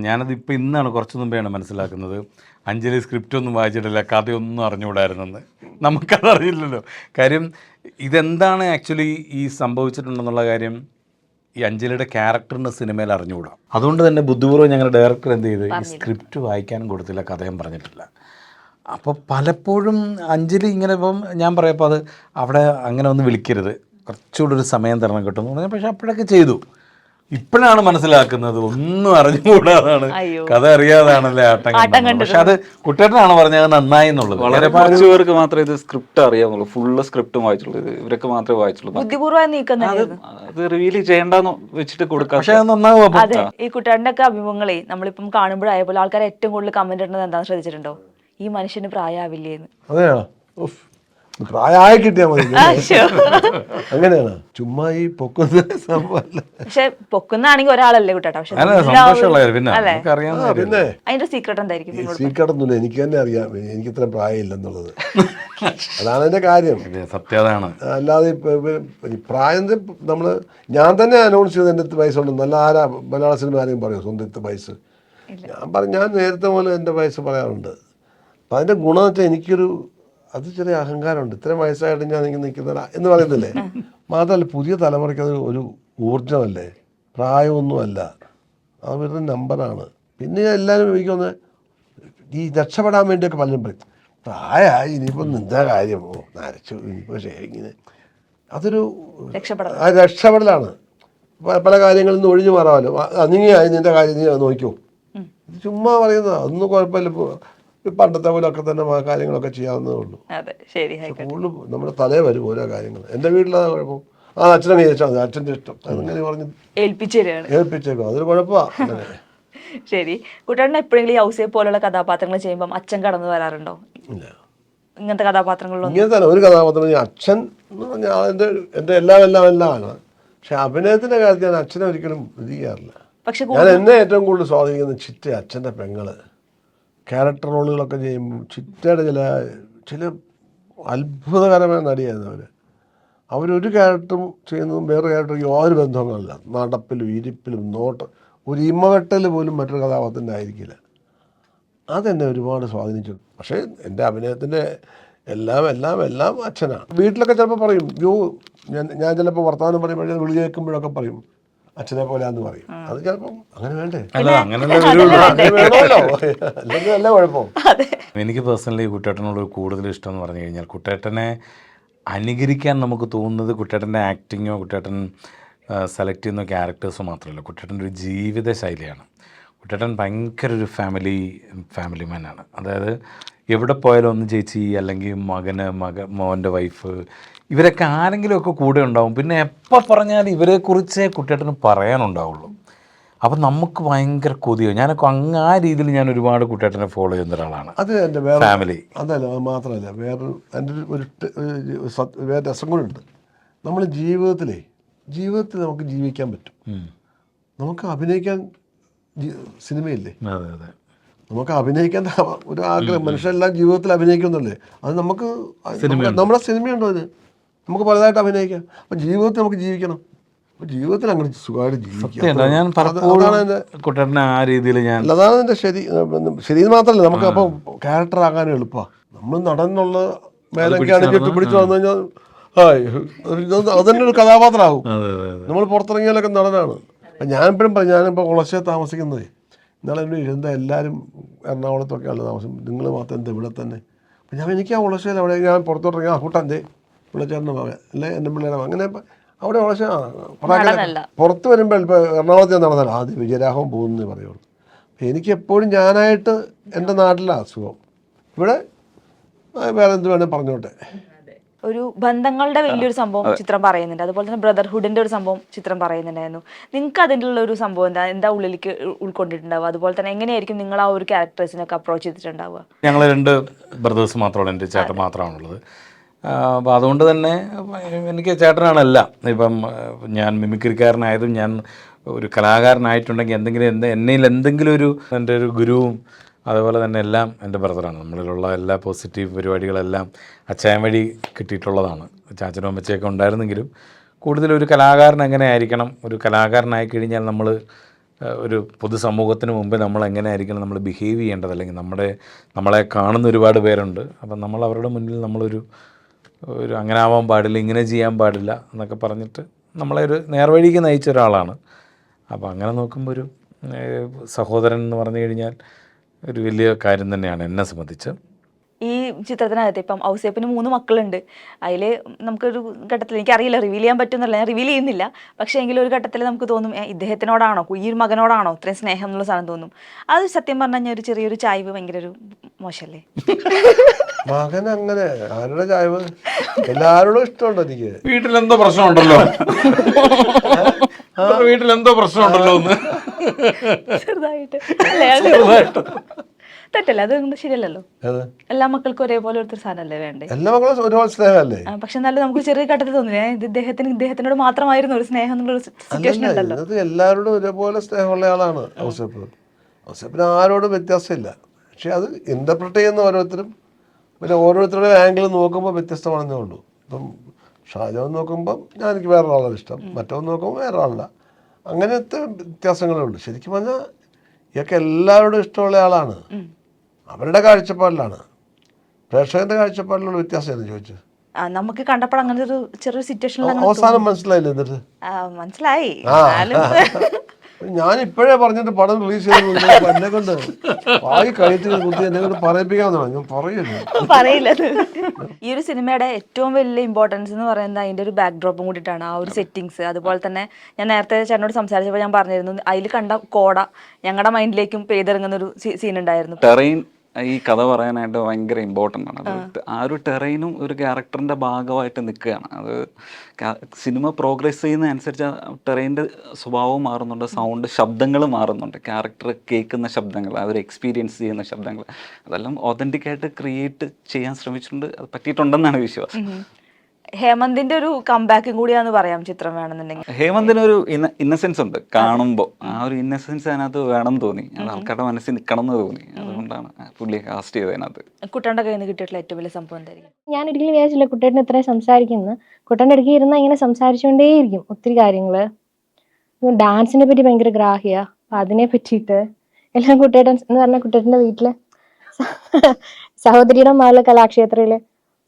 ഞാനത് ഇപ്പം ഇന്നാണ് കുറച്ച് മുമ്പെയാണ് മനസ്സിലാക്കുന്നത്. അഞ്ജലി സ്ക്രിപ്റ്റ് ഒന്നും വായിച്ചിട്ടില്ല കഥയൊന്നും അറിഞ്ഞുകൂടായിരുന്നെന്ന്. നമുക്കത് അറിയില്ലല്ലോ. കാര്യം ഇതെന്താണ് ആക്ച്വലി ഈ സംഭവിച്ചിട്ടുണ്ടെന്നുള്ള കാര്യം ഈ അഞ്ജലിയുടെ ക്യാരക്ടറിന്റെ സിനിമയിൽ അറിഞ്ഞുകൂടാ. അതുകൊണ്ട് തന്നെ ബുദ്ധിപൂർവം ഞങ്ങളുടെ ഡയറക്ടർ എന്ത് ചെയ്ത്? ഈ സ്ക്രിപ്റ്റ് വായിക്കാനും കൊടുത്തില്ല കഥയും പറഞ്ഞിട്ടില്ല. അപ്പോൾ പലപ്പോഴും അഞ്ജലി ഇങ്ങനെ ഇപ്പം ഞാൻ പറയപ്പോൾ അത് അവിടെ അങ്ങനെ ഒന്ന് വിളിക്കരുത്. കുറച്ചുകൂടി ഒരു സമയം തരണം കിട്ടുമെന്ന് പറഞ്ഞാൽ പക്ഷേ അപ്പോഴൊക്കെ ചെയ്തു. ഇപ്പോഴാണ് മനസ്സിലാക്കുന്നത്. ഒന്നും അറിഞ്ഞുകൂടാതാണ്. കഥ അറിയാതാണല്ലേ ആട്ടം കണ്ടത്. പക്ഷെ അത് കുട്ടേട്ടനാണ് പറഞ്ഞത്? നന്നായി എന്നുള്ളത്. വളരെ കുറച്ച് പേർക്ക് മാത്രമേ ഇത് സ്ക്രിപ്റ്റ് അറിയാവുള്ളൂ ഫുള്ള് സ്ക്രിപ്റ്റും വായിച്ചുള്ളൂ ഇത്. ഇവരൊക്കെ മാത്രമേ വായിച്ചുള്ളൂ അത് റിവീൽ ചെയ്യണ്ടെന്ന് വെച്ചിട്ട് കൊടുക്കാം. പക്ഷെ അത് നന്നാവും അതെ ഈ ഒക്കെ അഭിമുഖങ്ങളെ നമ്മളിപ്പം കാണുമ്പോഴായ പോലെ ആൾക്കാർ ഏറ്റവും കൂടുതൽ കമന്റ് ഇടുന്നത് എന്താണെന്ന് ശ്രദ്ധിച്ചിട്ടുണ്ടോ? ഈ മനുഷ്യന് പ്രായമാവില്ലേന്ന് അതെയാ? ഉഫ്. പ്രായമായി കിട്ടിയാൽ മതി അങ്ങനെയാണ്. ചുമ്മാ ഈ പൊക്കുന്ന സംഭവമല്ല. പക്ഷെ പൊക്കുന്നാണെങ്കിൽ ഒരാളല്ലേ പക്ഷെ പിന്നെ അതിന്റെ സീക്രട്ട് എന്തായിരിക്കും സീക്കടൊന്നുമില്ല എനിക്ക് തന്നെ അറിയാം. എനിക്ക് ഇത്ര പ്രായമില്ലെന്നുള്ളത്. അതാണ് എന്റെ കാര്യം. സത്യതാണ് അല്ലാതെ പ്രായം നമ്മൾ ഞാൻ തന്നെ അനൗൺസ് ചെയ്ത് എന്റെ അടുത്ത് വയസ്സുണ്ട് നല്ല ആരാ? മലയാള സിനിമ ആരെയും പറയും? സ്വന്തത്തെ വയസ്സ് ഞാൻ പറയും ഞാൻ നേരത്തെ പോലെ എന്റെ വയസ്സ് പറയാറുണ്ട്. അപ്പം അതിന്റെ ഗുണം വെച്ചാൽ എനിക്കൊരു അത് ചെറിയ അഹങ്കാരമുണ്ട്. ഇത്രയും വയസ്സായിട്ട് ഞാൻ ഇങ്ങനെ നിൽക്കുന്ന എന്ന് പറയുന്നില്ലേ? മാത്രമല്ല പുതിയ തലമുറയ്ക്ക് അത് ഒരു ഊർജമല്ലേ? പ്രായമൊന്നുമല്ല. അത് വെറുതെ നമ്പറാണ്. പിന്നെ എല്ലാവരും എനിക്കൊന്ന് ഈ രക്ഷപ്പെടാൻ വേണ്ടിയൊക്കെ പലരും പറയും. പ്രായമായി ഇനിയിപ്പോൾ നിന്റെ കാര്യം? ഓ നരച്ചു ഇനിയിപ്പോൾ ഇങ്ങനെ. അതൊരു ആ രക്ഷപ്പെടലാണ്. പല കാര്യങ്ങളിൽ നിന്ന് ഒഴിഞ്ഞു മാറാമല്ലോ. അങ്ങനെയായി നീ ആയി നിന്റെ കാര്യം നീ നോക്കിയോ ചുമ്മാ പറയുന്നതാ. ഒന്നും കുഴപ്പമില്ല. ഇപ്പൊ പോലെ ഒക്കെ തന്നെ കാര്യങ്ങളൊക്കെ ചെയ്യാവുന്നതേ ഉള്ളൂ. ആയിക്കോട്ടെ. നമ്മുടെ തലേ വരും ഓരോ കാര്യങ്ങൾ. എന്റെ വീട്ടിലാ കുഴപ്പം? ആ അച്ഛനെ ചോദിച്ചാൽ മതി. അച്ഛന്റെ ഇഷ്ടം. പറഞ്ഞു പറഞ്ഞ് ഏൽപ്പിച്ചേക്കും. അതൊരു കുഴപ്പമാണ് അങ്ങനെ. <laughs> ശരി. കുട്ടികളുടെ എപ്പോഴെങ്കിലും ഈ ഔസേ പോലുള്ള കഥാപാത്രങ്ങൾ ചെയ്യുമ്പോൾ അച്ഛൻ കടന്നു വരാറുണ്ടോ? ഇല്ല. ഇങ്ങനത്തെ കഥാപാത്രങ്ങളിലൊന്നും? ഇങ്ങനെ തന്നെ ഒരു കഥാപാത്രം അച്ഛൻ എന്ന് പറഞ്ഞാൽ എന്റെ എന്റെ എല്ലാം എല്ലാം എല്ലാം ആണ്. പക്ഷെ അഭിനയത്തിന്റെ കാര്യത്തിൽ ഞാൻ അച്ഛനെ ഒരിക്കലും ഇത് ചെയ്യാറില്ല. പക്ഷെ ഞാൻ എന്നെ ഏറ്റവും കൂടുതൽ സ്വാധീനിക്കുന്ന ചിറ്റ അച്ഛന്റെ പെങ്ങൾ. ക്യാരക്ടർ റോളുകളൊക്കെ ചെയ്യുമ്പോൾ ചിറ്റയുടെ ചില ചില അത്ഭുതകരമായ നടിയായിരുന്നു അവർ അവരൊരു ക്യാരക്ടറും ചെയ്യുന്നതും വേറെ ക്യാരക്ടറും യാതൊരു ബന്ധങ്ങളില്ല നടപ്പിലും ഇരിപ്പിലും നോട്ട് ഒരു ഇമ്മവെട്ടൽ പോലും മറ്റൊരു കഥാപാത്രത്തിന്റെ ആയിരിക്കില്ല. അതെന്നെ ഒരുപാട് സ്വാധീനിച്ചു. പക്ഷേ എന്റെ അഭിനയത്തിന്റെ എല്ലാം എല്ലാം എല്ലാം അച്ഛനാണ്. വീട്ടിലൊക്കെ ചിലപ്പോൾ പറയും യോ ഞാൻ ഞാൻ ചിലപ്പോൾ വർത്തമാനം പറയുമ്പോഴേ വിളി കേൾക്കുമ്പോഴൊക്കെ പറയും അച്ഛനെ പോലെയാന്ന് പറയും. അത് ചിലപ്പം അങ്ങനെ വേണ്ടേ? അല്ല അല്ലെങ്കിൽ കുഴപ്പം എനിക്ക് പേഴ്സണലി കുട്ടേട്ടനോട് കൂടുതൽ ഇഷ്ടം എന്ന് പറഞ്ഞു കഴിഞ്ഞാൽ കുട്ടേട്ടനെ അനുകരിക്കാൻ നമുക്ക് തോന്നുന്നത് കുട്ടേട്ടന്റെ ആക്ടിങ്ങോ കുട്ടേട്ടൻ സെലക്ട് ചെയ്യുന്ന ക്യാരക്ടേഴ്സോ മാത്രമല്ല. കുട്ടേട്ടന്റെ ഒരു ജീവിത ശൈലിയാണ്. കുട്ടേട്ടൻ ഭയങ്കര ഒരു ഫാമിലി ഫാമിലി മാനാണ് അതായത് എവിടെ പോയാലും ഒന്ന് ചേച്ചി അല്ലെങ്കിൽ മകന് മക മോന്റെ വൈഫ് ഇവരൊക്കെ ആരെങ്കിലുമൊക്കെ കൂടെ ഉണ്ടാവും. പിന്നെ എപ്പോൾ പറഞ്ഞാലും ഇവരെക്കുറിച്ചേ കുട്ടിയേട്ടന് പറയാനുണ്ടാവുള്ളൂ. അപ്പം നമുക്ക് ഭയങ്കര കൊതിയോ. ഞാനൊക്കെ അങ്ങ് ആ രീതിയിൽ ഞാൻ ഒരുപാട് കുട്ടിയേട്ടനെ ഫോളോ ചെയ്യുന്ന ഒരാളാണ്. അത് എന്റെ വേറെ ഫാമിലി അതല്ല അത് മാത്രമല്ല. വേറൊരു എന്റെ ഒരു- വേറെ രസം കൂടെ ഉണ്ട്. നമ്മൾ ജീവിതത്തിലേ ജീവിതത്തിൽ നമുക്ക് ജീവിക്കാൻ പറ്റും. നമുക്ക് അഭിനയിക്കാൻ സിനിമയില്ലേ? അതെ അതെ. നമുക്ക് അഭിനയിക്കാൻ ഒരു ആഗ്രഹം. മനുഷ്യരെല്ലാം ജീവിതത്തിൽ അഭിനയിക്കുന്നുണ്ടല്ലേ? അത് നമുക്ക് നമ്മുടെ സിനിമയുണ്ടോ അത് നമുക്ക് പലതായിട്ട് അഭിനയിക്കാം. അപ്പം ജീവിതത്തിൽ നമുക്ക് ജീവിക്കണം. അപ്പം ജീവിതത്തിൽ അങ്ങനെ സുഖമായിട്ട് ജീവിക്കാം. ഞാൻ കുട്ടേട്ടനെ ആ രീതിയിൽ ഞാൻ അതാണ് എന്റെ ശരി ശരി മാത്രമല്ല നമുക്ക് അപ്പം ക്യാരക്ടർ ആകാനും എളുപ്പമാണ് നമ്മൾ നടന്നുള്ള മേലൊക്കെ മേലൊക്കെയാണ് പിടിച്ചു വന്നു കഴിഞ്ഞാൽ അതന്നെ ഒരു കഥാപാത്രമാവും അതെ നമ്മൾ പുറത്തിറങ്ങിയാലൊക്കെ നടനാണ്. അപ്പം ഞാനിപ്പോഴും പറയും ഞാനിപ്പോൾ കുളശ്ശേ താമസിക്കുന്നത്. ഇന്നാളെ എന്റെ ഇരുന്ന എല്ലാവരും എറണാകുളത്തൊക്കെയാണ് താമസം. നിങ്ങൾ മാത്രം എന്താ ഇവിടെ തന്നെ? അപ്പം ഞാൻ എനിക്ക് ആ കുളശ്ശേയിൽ അവിടെ ഞാൻ പുറത്തോട്ടിറങ്ങി ആ കൂട്ടാൻ ദേ വിളിച്ചേട്ടന്റെ മകൻ അല്ലേ? എന്റെ പിള്ളേരെ മകൻ. അങ്ങനെ അവിടെ ആ പുറത്ത് വരുമ്പോൾ ഇപ്പോൾ എറണാകുളത്ത് ഞാൻ നടന്നാൽ ആദ്യം വിജയരാഘവൻ പോകുന്നു പറയുള്ളൂ. അപ്പോൾ എനിക്ക് എപ്പോഴും ഞാനായിട്ട് എന്റെ നാട്ടിലാണ് അസുഖം. ഇവിടെ വേറെ എന്ത് വേണേൽ പറഞ്ഞോട്ടെ. ഒരു ബന്ധങ്ങളുടെ വലിയൊരു സംഭവം ചിത്രം പറയുന്നുണ്ട്. അതുപോലെ തന്നെ ബ്രദർഹുഡിന്റെ ഒരു സംഭവം ചിത്രം പറയുന്നുണ്ടായിരുന്നു. നിങ്ങൾക്ക് അതിന്റെ ഉള്ള ഒരു സംഭവം എന്താ? എന്താ ഉള്ളിലേക്ക് ഉൾക്കൊണ്ടിട്ടുണ്ടാവുക? അതുപോലെ തന്നെ എങ്ങനെയായിരിക്കും നിങ്ങൾ ആ ഒരു ക്യാരക്ടേഴ്സിനൊക്കെ അപ്രോച്ച് ചെയ്തിട്ടുണ്ടാവുക? ഞങ്ങൾ രണ്ട് ബ്രദേഴ്സ് മാത്രമാണ് എന്റെ ചേട്ടൻ മാത്രമാണുള്ളത്. അപ്പോൾ അതുകൊണ്ട് തന്നെ എനിക്ക് ചേട്ടനാണെല്ലാം ഇപ്പം ഞാൻ മിമിക്രിക്കാരനായതും ഞാൻ ഒരു കലാകാരനായിട്ടുണ്ടെങ്കിൽ എന്തെങ്കിലും എന്ത് എന്നിൽ എന്തെങ്കിലും ഒരു എന്റെ ഒരു ഗുരുവും അതുപോലെ തന്നെ എല്ലാം എന്റെ ബ്രദറാണ്. നമ്മളിലുള്ള എല്ലാ പോസിറ്റീവ് പരിപാടികളെല്ലാം അച്ചായൻ വഴി കിട്ടിയിട്ടുള്ളതാണ്. ചാച്ചനും അമ്മച്ചയൊക്കെ ഉണ്ടായിരുന്നെങ്കിലും കൂടുതൽ ഒരു കലാകാരൻ എങ്ങനെ ആയിരിക്കണം? ഒരു കലാകാരനായി കഴിഞ്ഞാൽ നമ്മൾ ഒരു പൊതുസമൂഹത്തിന് മുമ്പേ നമ്മൾ എങ്ങനെ ആയിരിക്കണം? നമ്മൾ ബിഹേവ് ചെയ്യേണ്ടത് അല്ലെങ്കിൽ നമ്മുടെ നമ്മളെ കാണുന്ന ഒരുപാട് പേരുണ്ട്. അപ്പം നമ്മൾ അവരുടെ മുന്നിൽ നമ്മളൊരു ഒരു അങ്ങനെ ആവാൻ പാടില്ല ഇങ്ങനെ ചെയ്യാൻ പാടില്ല എന്നൊക്കെ പറഞ്ഞിട്ട് നമ്മളെ ഒരു നേർവഴിക്ക് നയിച്ച ഒരാളാണ്. അപ്പോൾ അങ്ങനെ നോക്കുമ്പോൾ ഒരു സഹോദരൻ എന്ന് പറഞ്ഞു കഴിഞ്ഞാൽ ഒരു വലിയ കാര്യം തന്നെയാണ് എന്നെ സംബന്ധിച്ച്. ഈ ചിത്രത്തിനകത്ത് ഇപ്പം ഔസേപ്പിന് മൂന്ന് മക്കളുണ്ട്. അതിൽ നമുക്കൊരു ഘട്ടത്തിൽ എനിക്കറിയില്ല റിവീൽ ചെയ്യാൻ പറ്റുന്നില്ല ഞാൻ റിവീൽ ചെയ്യുന്നില്ല. പക്ഷേ എങ്കിലും ഒരു ഘട്ടത്തിൽ നമുക്ക് തോന്നും "ഏ, ഇദ്ദേഹത്തിനോടാണോ? ഈ ഒരു മകനോടാണോ? ഇത്രയും സ്നേഹം എന്നുള്ള സാധനം തോന്നും. അത് സത്യം പറഞ്ഞാൽ കഴിഞ്ഞാൽ ഒരു ചെറിയൊരു ചായ്വ് ഭയങ്കര ഒരു മോശമല്ലേ മകൻ അങ്ങനെ ആരുടെ ചായവ്? എല്ലാവരോടും ഇഷ്ടമുണ്ടോ എനിക്ക്? വീട്ടിലെന്തോ പ്രശ്നമുണ്ടല്ലോ. വീട്ടിലെന്തോ പ്രശ്നമുണ്ടല്ലോ എന്ന്. ചെറുതായിട്ട്. അല്ലേ അത് തെറ്റല്ല? അത് ശരിയല്ലല്ലോ. എല്ലാ മക്കൾക്കും ഒരേപോലെ ഒരു സാധനമല്ലേ വേണ്ടേ? എല്ലാ മക്കളും ഒരുപാട് സ്നേഹമല്ലേ? പക്ഷെ എന്നാലും നമുക്ക് ചെറിയ ഘട്ടത്തിൽ തോന്നില്ലേ? ഇത് ഇദ്ദേഹത്തിന് ഇദ്ദേഹത്തിനോട് മാത്രമായിരുന്നു ഒരു സ്നേഹം എന്നുള്ള സിറ്റുവേഷൻ ഉണ്ടല്ലോ. അത് എല്ലാവരോടും ഒരേപോലെ സ്നേഹമുള്ള ആളാണ് ഔസേപ്പ്. ഔസേപ്പിന് ആരോടും വ്യത്യാസമില്ല. പക്ഷെ അത് ഇന്റർപ്രറ്റ് ചെയ്യുന്ന ഓരോരുത്തരും പിന്നെ ഓരോരുത്തരുടെ ആംഗിൾ നോക്കുമ്പോൾ വ്യത്യസ്തമാണെന്നേ ഉള്ളൂ. ഇപ്പം ഷാജോ നോക്കുമ്പം ഞാൻ എനിക്ക് വേറെ ആളാണ് ഇഷ്ടം. മറ്റവൻ നോക്കുമ്പോൾ വേറെ ആളല്ല. അങ്ങനത്തെ വ്യത്യാസങ്ങളേ ഉള്ളൂ. ശരിക്കും പറഞ്ഞാൽ ഇയൊക്കെ എല്ലാവരോടും ഇഷ്ടമുള്ള ആളാണ്. അവരുടെ കാഴ്ചപ്പാടിലാണ്. പ്രേക്ഷകന്റെ കാഴ്ചപ്പാടിലുള്ള വ്യത്യാസം എന്ന് ചോദിച്ചു ആ, നമുക്ക് കണ്ടപ്പോൾ അങ്ങനെ ഒരു ചെറിയ സിറ്റുവേഷനിൽ അവസാനം മനസ്സിലായില്ല എന്നിട്ട്? മനസ്സിലായി. <laughs> ഞാൻ ഇപ്പോഴേ പറഞ്ഞിട്ട് പടം റിലീസ് ചെയ്ത് കൊടുത്തപ്പോ എന്നെ കൊണ്ട് വായി കഴിച്ചിട്ട് കുത്തി എന്നെ കൊണ്ട് പറയിപ്പിക്കാൻ തുടങ്ങി പറയില്ല പറയില്ല. ഈ ഒരു സിനിമയുടെ ഏറ്റവും വലിയ ഇമ്പോർട്ടൻസ് എന്ന് പറയുന്നത് അതിന്റെ ഒരു ബാക്ക് ഡ്രോപ്പും കൂടിയിട്ടാണ്. ആ ഒരു സെറ്റിങ്സ് അതുപോലെ തന്നെ ഞാൻ നേരത്തെ ചേട്ടനോട് സംസാരിച്ചപ്പോൾ ഞാൻ പറഞ്ഞിരുന്നു അതിൽ കണ്ട കോട ഞങ്ങളുടെ മൈൻഡിലേക്കും പെയ്തിറങ്ങുന്ന ഒരു സീൻ ഉണ്ടായിരുന്നു. ടെറൈൻ ഈ കഥ പറയാനായിട്ട് ഭയങ്കര ഇമ്പോർട്ടന്റ് ആണ്. അത് ആ. ഒരു ടെറൈനും ഒരു ക്യാരക്ടറിന്റെ ഭാഗമായിട്ട് നിൽക്കുകയാണ്. അത് സിനിമ പ്രോഗ്രസ് ചെയ്യുന്നതനുസരിച്ച് ടെറൈന്റെ സ്വഭാവം മാറുന്നുണ്ട് സൗണ്ട് ശബ്ദങ്ങൾ മാറുന്നുണ്ട്. ക്യാരക്ടർ കേൾക്കുന്ന ശബ്ദങ്ങൾ അവർ എക്സ്പീരിയൻസ് ചെയ്യുന്ന ശബ്ദങ്ങൾ. അതെല്ലാം ഒതന്റിക്കായിട്ട് ക്രിയേറ്റ് ചെയ്യാൻ ശ്രമിച്ചിട്ടുണ്ട്. അത് പറ്റിയിട്ടുണ്ടെന്നാണ് വിശ്വാസം. ഹേമന്തിന്റെ ഒരു കംബാക്കും കൂടിയാന്ന് പറയാം ചിത്രം വേണമെന്നുണ്ടെങ്കിൽ. ഹേമന്തിന് ഒരു ഇന്നസെൻസ് ഉണ്ട്. കാണുമ്പോൾ ആ ഒരു ഇന്നസെൻസ് അതിനകത്ത് വേണം തോന്നി. അത് ആൾക്കാരുടെ മനസ്സിൽ നിൽക്കണം എന്ന് തോന്നി. അതുകൊണ്ടാണ് പുള്ളി കാസ്റ്റ് ചെയ്തതിനകത്ത്. കുട്ടന്റെ കയ്യിൽ നിന്ന് കിട്ടിയിട്ടുള്ള ഏറ്റവും വലിയ സംഭവം എന്തായിരിക്കും? ഞാൻ ഒരിക്കലും വിചാരിച്ചില്ല കുട്ടേട്ടൻ ഇത്രയും സംസാരിക്കുന്നു കുട്ടന്റെ ഇടയ്ക്ക് ഇരുന്ന് ഇങ്ങനെ സംസാരിച്ചുകൊണ്ടേയിരിക്കും ഒത്തിരി കാര്യങ്ങൾ ഡാൻസിനെ പറ്റി ഭയങ്കര ഗ്രാഹ്യ. അപ്പം അതിനെ പറ്റിയിട്ട് എല്ലാം കുട്ടേട്ടൻ എന്ന് പറഞ്ഞ കുട്ടേട്ടന്റെ വീട്ടിൽ സഹോദരിയുടെ മകൾ കലാക്ഷേത്രയിൽ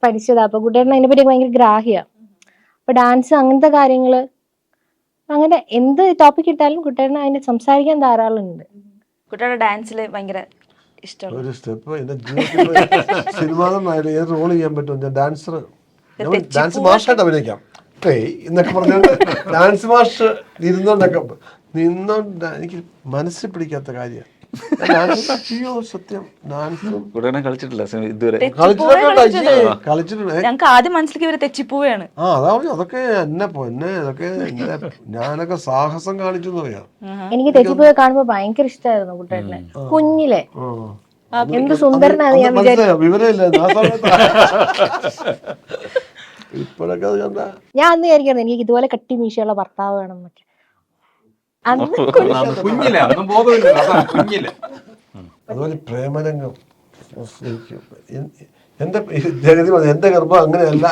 പഠിച്ചതാ. അപ്പോൾ കുട്ടേട്ടൻ അതിനെ പറ്റി ഭയങ്കര ഗ്രാഹ്യ. അപ്പോൾ ഡാൻസ് അങ്ങനത്തെ കാര്യങ്ങൾ അങ്ങനെ എന്ത് ടോപ്പിക് ഇട്ടാലും കുട്ടേട്ടൻ അതിനെ സംസാരിക്കാൻ ധാരാളം ഉണ്ട് കുട്ടിയുടെ ഡാൻസിൽ ഭയങ്കര ഒരു സ്റ്റെപ്പ് എന്റെ ജീവിതത്തിൽ സിനിമാതമായിട്ട് ഏത് റോൾ ചെയ്യാൻ പറ്റും ഞാൻ ഡാൻസർ ഡാൻസ് മാഷായിട്ട് അഭിനയിക്കാം. എന്നൊക്കെ പറഞ്ഞുകൊണ്ട് ഡാൻസ് മാഷ് നിന്നോണ്ടൊക്കെ നിന്നോണ്ട് എനിക്ക് മനസ്സിൽ പിടിക്കാത്ത കാര്യമാണ്. സത്യം. കൂടെ കളിച്ചിട്ടില്ല. ഇതുവരെ കളിച്ചിട്ടുണ്ട് ഞങ്ങൾക്ക് ആദ്യം മനസ്സിലേക്ക് ഇവരെ തെച്ചിപ്പോവാണ് ആ അതാ അതൊക്കെ എന്നെ പൊന്നെ ഞാനൊക്കെ സാഹസം കാണിച്ചു എനിക്ക് തെച്ചിപ്പൂവെ കാണുമ്പോ ഭയങ്കര ഇഷ്ടായിരുന്നു കുട്ടേട്ടനെ കുഞ്ഞിലെ. എന്ത് സുന്ദരനാണ് ഞാൻ വിവരമില്ല. ഇപ്പോഴൊക്കെ ഞാൻ അന്ന് വിചാരിക്കുന്നത് എനിക്ക് ഇതുപോലെ കട്ടി മീശയുള്ള ഭർത്താവ് വേണം എന്നൊക്കെ. അന്ന് കുഞ്ഞില്ല ഒന്നും ബോധമില്ല കുഞ്ഞിലെ അതുപോലെ പ്രേമരംഗം. എന്റെ ജഗതി എന്റെ ഗർഭം അങ്ങനെയല്ല.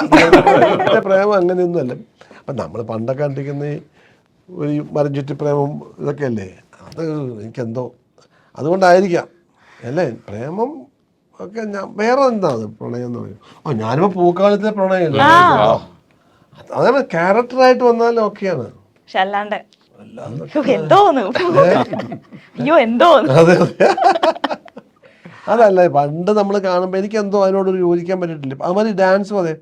എന്റെ പ്രേമം അങ്ങനെയൊന്നുമല്ല. അപ്പം നമ്മൾ പണ്ടൊക്കെ കണ്ടിരിക്കുന്ന ഈ ഒരു മരം ചുറ്റി പ്രേമം ഇതൊക്കെയല്ലേ? അത് എനിക്കെന്തോ അതുകൊണ്ടായിരിക്കാം. അല്ലേ? പ്രേമം ഒക്കെ ഞാൻ വേറെ എന്താ പ്രണയം എന്ന് പറയും ഓ ഞാനിപ്പോൾ പൂക്കാലത്തെ പ്രണയമല്ലേ അതേപോലെ ക്യാരക്ടറായിട്ട് വന്നാലും ഓക്കെയാണ്. പക്ഷെ അല്ലാണ്ട് എന്തോന്ന്? അയ്യോ എന്തോന്ന്? അതെ അതെ. അതല്ല പണ്ട് നമ്മൾ കാണുമ്പോൾ എനിക്ക് എന്തോ അതിനോടൊരു യോജിക്കാൻ പറ്റിയിട്ടില്ല. അതുമാതിരി ഡാൻസ് അതെ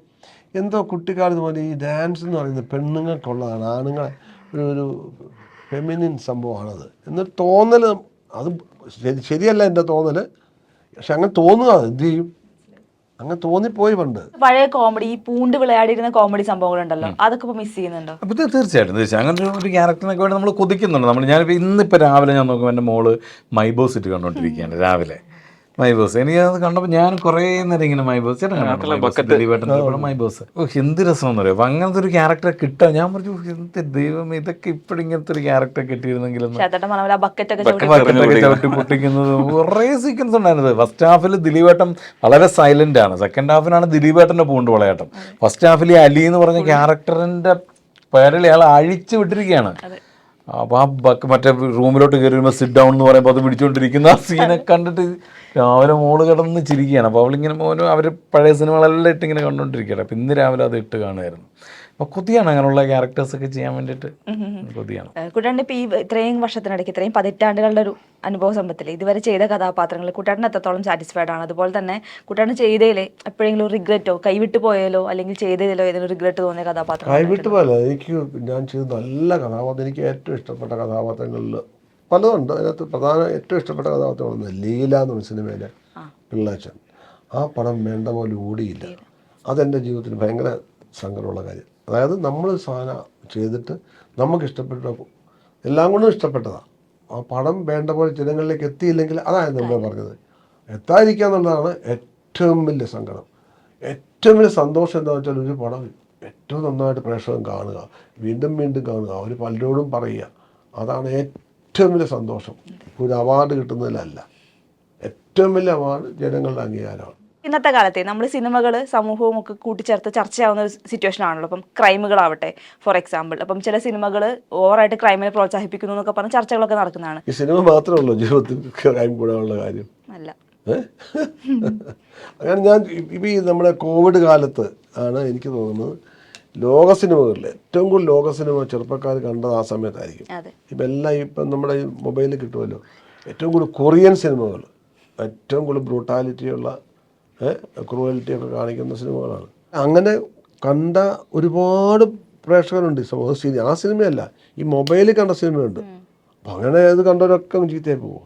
എന്തോ കുട്ടിക്കാലത്ത് പോലെ ഈ ഡാൻസ് എന്ന് പറയുന്നത് പെണ്ണുങ്ങൾക്കുള്ളതാണ് ആണുങ്ങളെ. ഒരു ഒരു ഫെമിനിൻ സംഭവമാണത്. എന്ന് തോന്നൽ അത് ശരിയല്ല എന്റെ തോന്നൽ പക്ഷെ അങ്ങനെ തോന്നുക അത് എന്ത് ചെയ്യും? അങ്ങനെ തോന്നിപ്പോയി പണ്ട്. പഴയ കോമഡി ഈ പൂണ്ട് വിളയാടിയിരുന്ന കോമഡി സംഭവങ്ങളുണ്ടല്ലോ അതൊക്കെ ഇപ്പൊ മിസ് ചെയ്യുന്നുണ്ടോ? അപ്പോൾ തീർച്ചയായിട്ടും തീർച്ചയായും. അങ്ങനെ ഒരു- ക്യാരക്ടറിനൊക്കെ വേണ്ടി നമ്മൾ കൊതിക്കുന്നുണ്ട്. നമ്മൾ ഞാനിപ്പോൾ ഇന്നിപ്പോൾ രാവിലെ ഞാൻ നോക്കുമ്പോൾ എന്റെ മോൾ മൈബോസ് ഇട്ട് കണ്ടുകൊണ്ടിരിക്കുകയാണ് രാവിലെ. മൈബോസ് എനിക്ക് അത് കണ്ടപ്പോൾ ഞാൻ കുറേ നേരം ഇങ്ങനെ മൈ ബോസ്? ദിലീപേട്ടൻ മൈ ബോസ് ഓ എന്ത് രസമെന്ന് അറിയാം അപ്പോൾ അങ്ങനത്തെ ഒരു ക്യാരക്ടർ കിട്ടാൻ ഞാൻ പറഞ്ഞു "ഓ, എന്ത് ദൈവം ഇതൊക്കെ ഇപ്പോഴും ഇങ്ങനത്തെ ഒരു ക്യാരക്ടർ കിട്ടിയിരുന്നെങ്കിൽ ബക്കറ്റൊക്കെ ചവിട്ടി പൊട്ടിക്കുന്നതും. കുറേ സീക്വൻസ് ഉണ്ടായിരുന്നത്. ഫസ്റ്റ് ഹാഫിൽ ദിലീപേട്ടൻ വളരെ സൈലന്റ് ആണ്. സെക്കൻഡ് ഹാഫിലാണ് ദിലീപേട്ടന്റെ പൂണ്ട് വളയാട്ടം ഫസ്റ്റ് ഹാഫിൽ ഈ അലി എന്ന് പറഞ്ഞ ക്യാരക്ടറിന്റെ പേരിൽ അയാൾ അഴിച്ചു വിട്ടിരിക്കുകയാണ്. അപ്പോൾ ആ ബക്ക് മറ്റേ റൂമിലോട്ട് കയറി വരുമ്പോൾ സിറ്റ് ഡൗൺ എന്ന് പറയുമ്പോൾ അത് പിടിച്ചുകൊണ്ടിരിക്കുന്ന ആ സീനെ കണ്ടിട്ട് രാവിലെ മോൾ കിടന്ന് ചിരിക്കുകയാണ്. അപ്പോൾ അവളിങ്ങനെ മോനും അവർ പഴയ സിനിമകളെല്ലാം ഇട്ട് ഇങ്ങനെ കണ്ടുകൊണ്ടിരിക്കുകയാണ് അപ്പം ഇന്ന് രാവിലെ അത് ഇട്ട് കാണുമായിരുന്നു. അപ്പോൾ കൊതിയാണ് അങ്ങനെയുള്ള ക്യാരക്ടേഴ്സ് ഒക്കെ ചെയ്യാൻ വേണ്ടിയിട്ട്? കൊതിയാണ്. കുട്ടാണ്ട് ഇപ്പൊ ഈ ഇത്രയും വർഷത്തിനിടയ്ക്ക് ഇത്രയും പതിറ്റാണ്ടുകളുടെ ഒരു അനുഭവ സമ്പത്തിൽ ഇതുവരെ ചെയ്ത കഥാപാത്രങ്ങൾ കുട്ടാട്ടിന് എത്രത്തോളം സാറ്റിസ്ഫൈഡ് ആണ്? അതുപോലെ തന്നെ കുട്ടാണ് ചെയ്തതിൽ എപ്പോഴെങ്കിലും റിഗ്രറ്റോ കൈവിട്ട് പോയാലോ? അല്ലെങ്കിൽ ചെയ്തതിലോ ഏതെങ്കിലും റിഗ്രറ്റ് തോന്നിയ കഥാപാത്രം കൈവിട്ട് പോയാലോ? എനിക്ക് ഞാൻ ചെയ്ത നല്ല കഥാപാത്രം എനിക്ക് ഏറ്റവും ഇഷ്ടപ്പെട്ട കഥാപാത്രങ്ങളിൽ പലതുണ്ട്. അതിനകത്ത് പ്രധാന ഏറ്റവും ഇഷ്ടപ്പെട്ട കഥാപാത്രമാണ് ലീല എന്ന് പറഞ്ഞ സിനിമയിലെ പിള്ളേച്ചൻ. ആ പടം വേണ്ട പോലെ ഓടിയില്ല. അതെന്റെ ജീവിതത്തിൽ ഭയങ്കര സങ്കടമുള്ള കാര്യം. അതായത് നമ്മൾ സാധനം ചെയ്തിട്ട് നമുക്ക് ഇഷ്ടപ്പെട്ട എല്ലാം കൊണ്ടും ഇഷ്ടപ്പെട്ടതാണ് ആ പടം വേണ്ട പോലെ ജനങ്ങളിലേക്ക് എത്തിയില്ലെങ്കിൽ അതായത് നമ്മൾ പറഞ്ഞത്. എത്താതിരിക്കുക എന്നുള്ളതാണ് ഏറ്റവും വലിയ സങ്കടം. ഏറ്റവും വലിയ സന്തോഷം എന്താണെന്ന് വെച്ചാൽ ഒരു പടം ഏറ്റവും നന്നായിട്ട് പ്രേക്ഷകൻ കാണുക. വീണ്ടും വീണ്ടും കാണുക. അവർ പലരോടും പറയുക. അതാണ് ഏറ്റവും വലിയ സന്തോഷം. ഒരു അവാർഡ് കിട്ടുന്നതിലല്ല. ഏറ്റവും വലിയ അവാർഡ് ജനങ്ങളുടെ അംഗീകാരമാണ്. ഇന്നത്തെ കാലത്തെ നമ്മൾ സിനിമകൾ സമൂഹവും ഒക്കെ കൂട്ടിച്ചേർത്ത് ചർച്ചയാവുന്ന ഒരു സിറ്റുവേഷൻ ആണല്ലോ. അപ്പം ക്രൈമുകളാവട്ടെ ഫോർ എക്സാമ്പിൾ അപ്പം ചില സിനിമകൾ ഓവറായിട്ട് ക്രൈമിനെ പ്രോത്സാഹിപ്പിക്കുന്നു എന്നൊക്കെ പറഞ്ഞ് ചർച്ചകളൊക്കെ നടക്കുന്നതാണ്. ഈ സിനിമ മാത്രമേ ഉള്ളൂ ജീവിതത്തിൽ ക്രൈം കൂടാനുള്ള കാര്യം. അല്ല? <laughs> അങ്ങനെ ഞാൻ ഇപ്പം ഈ നമ്മുടെ കോവിഡ് കാലത്ത് ആണ് എനിക്ക് തോന്നുന്നത് ലോക സിനിമകളിൽ ഏറ്റവും കൂടുതൽ ലോക സിനിമ ചെറുപ്പക്കാർ കണ്ടത് ആ സമയത്തായിരിക്കും. അതെ. ഇപ്പം എല്ലാം ഇപ്പം നമ്മുടെ ഈ മൊബൈലിൽ കിട്ടുമല്ലോ. ഏറ്റവും കൂടുതൽ കൊറിയൻ സിനിമകൾ ഏറ്റവും കൂടുതൽ ബ്രൂട്ടാലിറ്റിയുള്ള ക്രൂവലിറ്റി ഒക്കെ കാണിക്കുന്ന സിനിമകളാണ്. അങ്ങനെ കണ്ട ഒരുപാട് പ്രേക്ഷകരുണ്ട് സിനി. ആ സിനിമയല്ല ഈ മൊബൈലിൽ കണ്ട സിനിമയുണ്ട്. അപ്പം അങ്ങനെ ഇത് കണ്ടവരൊക്കെ ചീത്തയായി പോകും.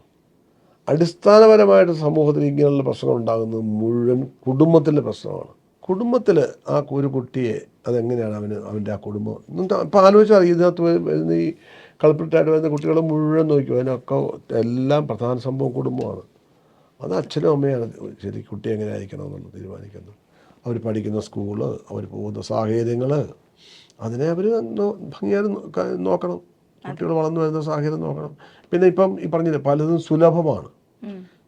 അടിസ്ഥാനപരമായിട്ട് സമൂഹത്തിൽ ഇങ്ങനെയുള്ള പ്രശ്നങ്ങൾ ഉണ്ടാകുന്നത് മുഴുവൻ കുടുംബത്തിലെ പ്രശ്നമാണ്. കുടുംബത്തിൽ ആ ഒരു കുട്ടിയെ അതെങ്ങനെയാണ് അവന് അവന്റെ ആ കുടുംബം? ഇപ്പം ആലോചിച്ചാൽ ഇതിനകത്ത് വരുന്ന ഈ കളിപ്പിട്ടായിട്ട് വരുന്ന കുട്ടികളെ മുഴുവൻ നോക്കും അതിനൊക്കെ എല്ലാം പ്രധാന സംഭവം കുടുംബമാണ്. അത് അച്ഛനും അമ്മയാണ്. ശരി കുട്ടി എങ്ങനെ ആയിരിക്കണം എന്നുള്ളത് തീരുമാനിക്കുന്നത് അവർ പഠിക്കുന്ന സ്കൂൾ അവർ പോകുന്ന സാഹചര്യങ്ങൾ അതിനെ അവർ ഭംഗിയായി നോക്കണം. കുട്ടികൾ വളർന്നു വരുന്ന സാഹചര്യം നോക്കണം. പിന്നെ ഇപ്പം ഈ പറഞ്ഞില്ലേ പലതും സുലഭമാണ്.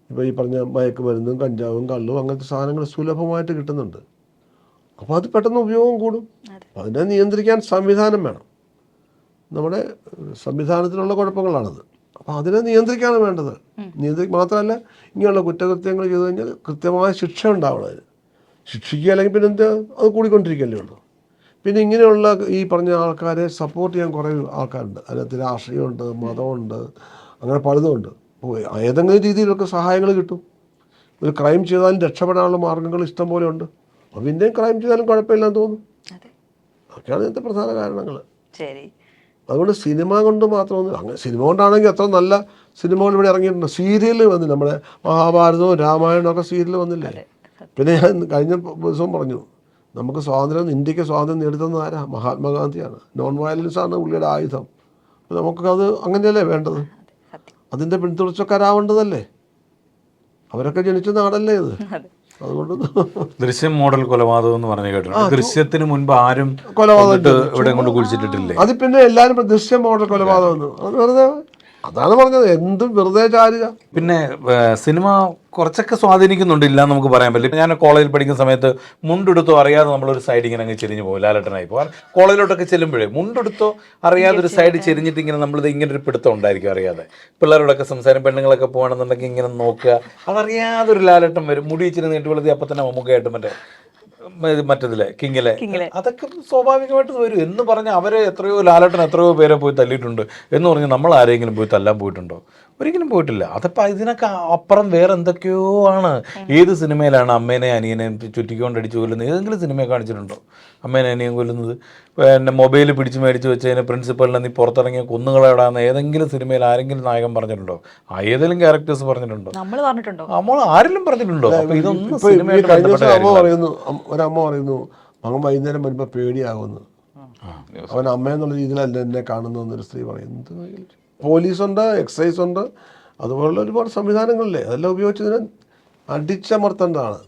ഇപ്പോൾ ഈ പറഞ്ഞ മയക്കുമരുന്നും കഞ്ചാവും കള്ളും അങ്ങനത്തെ സാധനങ്ങൾ സുലഭമായിട്ട് കിട്ടുന്നുണ്ട്. അപ്പോൾ അത് പെട്ടെന്ന് ഉപയോഗം കൂടും. അതിനെ നിയന്ത്രിക്കാൻ സംവിധാനം വേണം. നമ്മുടെ സംവിധാനത്തിലുള്ള കുഴപ്പങ്ങളാണത്. അപ്പോൾ അതിനെ നിയന്ത്രിക്കാണ് വേണ്ടത്. നിയന്ത്രി മാത്രമല്ല ഇങ്ങനെയുള്ള കുറ്റകൃത്യങ്ങൾ ചെയ്തു കഴിഞ്ഞാൽ കൃത്യമായ ശിക്ഷ ഉണ്ടാവണം അതിന്. ശിക്ഷിക്കുക അല്ലെങ്കിൽ പിന്നെ എന്താ അത് കൂടിക്കൊണ്ടിരിക്കല്ലേ ഉള്ളൂ. പിന്നെ ഇങ്ങനെയുള്ള ഈ പറഞ്ഞ ആൾക്കാരെ സപ്പോർട്ട് ചെയ്യാൻ കുറേ ആൾക്കാരുണ്ട്. അതിനകത്ത് രാഷ്ട്രീയമുണ്ട് മതമുണ്ട് അങ്ങനെ പലതുമുണ്ട്. അപ്പോൾ ഏതെങ്കിലും രീതിയിലൊക്കെ സഹായങ്ങൾ കിട്ടും. ഒരു ക്രൈം ചെയ്താലും രക്ഷപ്പെടാനുള്ള മാർഗങ്ങൾ ഇഷ്ടം പോലെ ഉണ്ട്. അപ്പോൾ പിന്നെയും ക്രൈം ചെയ്താലും കുഴപ്പമില്ലെന്ന് തോന്നുന്നു. അതെ. അതൊക്കെയാണ് ഇതിന്റെ പ്രധാന കാരണങ്ങൾ ശരി. അതുകൊണ്ട് സിനിമ കൊണ്ട് മാത്രമൊന്നും അങ്ങനെ സിനിമ കൊണ്ടാണെങ്കിൽ അത്ര നല്ല സിനിമകൾ ഇവിടെ ഇറങ്ങിയിട്ടുണ്ട്. സീരിയൽ വന്നില്ല. നമ്മുടെ മഹാഭാരതവും രാമായണവും ഒക്കെ സീരിയൽ വന്നില്ലേ? പിന്നെ ഞാൻ കഴിഞ്ഞ ദിവസം പറഞ്ഞു നമുക്ക് സ്വാതന്ത്ര്യം ഇന്ത്യയ്ക്ക് സ്വാതന്ത്ര്യം നേടിത്തന്ന ആരാ? മഹാത്മാഗാന്ധിയാണ്. നോൺ വയലൻസ് ആണ് പുള്ളിയുടെ ആയുധം. അപ്പോൾ നമുക്കത് അങ്ങനെയല്ലേ വേണ്ടത്? അതിന്റെ പിന്തുടർച്ചക്കാരാവേണ്ടതല്ലേ? അവരൊക്കെ ജനിച്ച നാടല്ലേ ഇത്? അതെ. അതുകൊണ്ട് ദൃശ്യം മോഡൽ കൊലപാതകം എന്ന് പറഞ്ഞു കേട്ടിട്ടുണ്ട്. ദൃശ്യത്തിന് മുൻപ് ആരും കൊലപാതകം ഇവിടെ കൊണ്ട് കുഴിച്ചിട്ടിട്ടില്ലേ? അത് പിന്നെ എല്ലാവരും ദൃശ്യം മോഡൽ കൊലപാതകം. അത് വെറുതെ അതാണ് പറഞ്ഞത്. എന്തും വെറുതെ ചാരുക. പിന്നെ സിനിമ കുറച്ചൊക്കെ സ്വാധീനിക്കുന്നുണ്ട്. ഇല്ല നമുക്ക് പറയാൻ പറ്റില്ല. ഞാൻ കോളേജിൽ പഠിക്കുന്ന സമയത്ത് മുണ്ടെടുത്തോ അറിയാതെ നമ്മളൊരു സൈഡ് ഇങ്ങനെ അങ്ങ് ചെരിഞ്ഞു പോകും. ലാലട്ടനായി പോകാൻ കോളേജിലോട്ടൊക്കെ ചെല്ലുമ്പോഴേ മുണ്ടെടുത്തോ അറിയാതെ ഒരു സൈഡ് ചെരിഞ്ഞിട്ട് ഇങ്ങനെ നമ്മളിത് ഇങ്ങനെ ഒരു പിടുത്തം ഉണ്ടായിരിക്കും അറിയാതെ. പിള്ളേരോടൊക്കെ സംസാരം പെണ്ണുങ്ങളൊക്കെ പോകണമെന്നുണ്ടെങ്കിൽ ഇങ്ങനെ നോക്കുക. അതറിയാതെ ഒരു ലാലട്ടം വരും. മുടി ഇച്ചിരി നീട്ടി അപ്പം തന്നെ മമ്മൂക്കായിട്ട് മറ്റേ മറ്റേതിലെ കിങ്ങിലെ. അതൊക്കെ സ്വാഭാവികമായിട്ട് വരും. എന്ന് പറഞ്ഞ് അവരെ എത്രയോ ലാലട്ടൻ എത്രയോ പേരെ പോയി തല്ലിയിട്ടുണ്ട്. എന്ന് പറഞ്ഞ് നമ്മൾ ആരെങ്കിലും പോയി തല്ലാൻ പോയിട്ടുണ്ടോ? ഒരിക്കലും പോയിട്ടില്ല. അതപ്പോൾ ഇതിനൊക്കെ അപ്പുറം വേറെ എന്തൊക്കെയോ ആണ്. ഏത് സിനിമയിലാണ് അമ്മേനെ അനിയനെയും ചുറ്റിക്കൊണ്ടടിച്ച് കൊല്ലുന്നത്? ഏതെങ്കിലും സിനിമയെ കാണിച്ചിട്ടുണ്ടോ? അമ്മേനെ അനിയൻ കൊല്ലുന്നത്? പിന്നെ മൊബൈൽ പിടിച്ച് മേടിച്ച് വെച്ചതിന് പ്രിൻസിപ്പലിനെ നീ പുറത്തിറങ്ങിയ കുന്നുകളെവിടാന്ന് ഏതെങ്കിലും സിനിമയിൽ ആരെങ്കിലും നായകൻ പറഞ്ഞിട്ടുണ്ടോ? ആ ഏതെങ്കിലും ക്യാരക്ടേഴ്സ് പറഞ്ഞിട്ടുണ്ടോ? നമ്മൾ പറഞ്ഞിട്ടുണ്ടോ? നമ്മൾ ആരെങ്കിലും പറഞ്ഞിട്ടുണ്ടോ? അപ്പോൾ ഇതൊന്നും. പറയുന്നു ഒരമ്മ പറയുന്നു മകൻ വൈകുന്നേരം വരുമ്പോൾ പേടിയാകുമെന്ന്. അവൻ അമ്മ എന്നുള്ള രീതിയിലല്ല എന്നെ കാണുന്നതെന്നൊരു സ്ത്രീ പറയും എന്ത് പോലീസുണ്ട് എക്സൈസ് ഉണ്ട് അതുപോലുള്ള ഒരുപാട് സംവിധാനങ്ങളില്ലേ? അതെല്ലാം ഉപയോഗിച്ചതിനെ അടിച്ചമർത്തേണ്ടതാണ്.